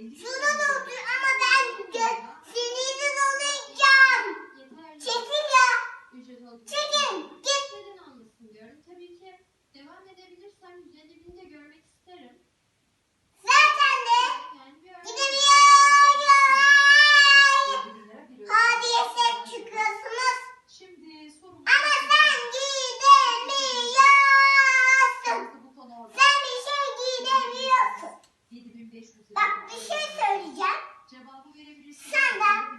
Şuna da ama ben seninle oynayacağım. Çekil ya. Çekil. Git. Neden olmasın diyorum. Tabii ki devam edebilirsem güzelliğini de görmek isterim. Zaten de gidemiyorum. Hadiyesine çıkıyorsunuz. Şimdi sorun. Ama sen gidemiyorsun. Sen bir şey gidemiyorsun. 7500 lira bir şey söyleyeceğim. Cevabı verebilirsin. Senden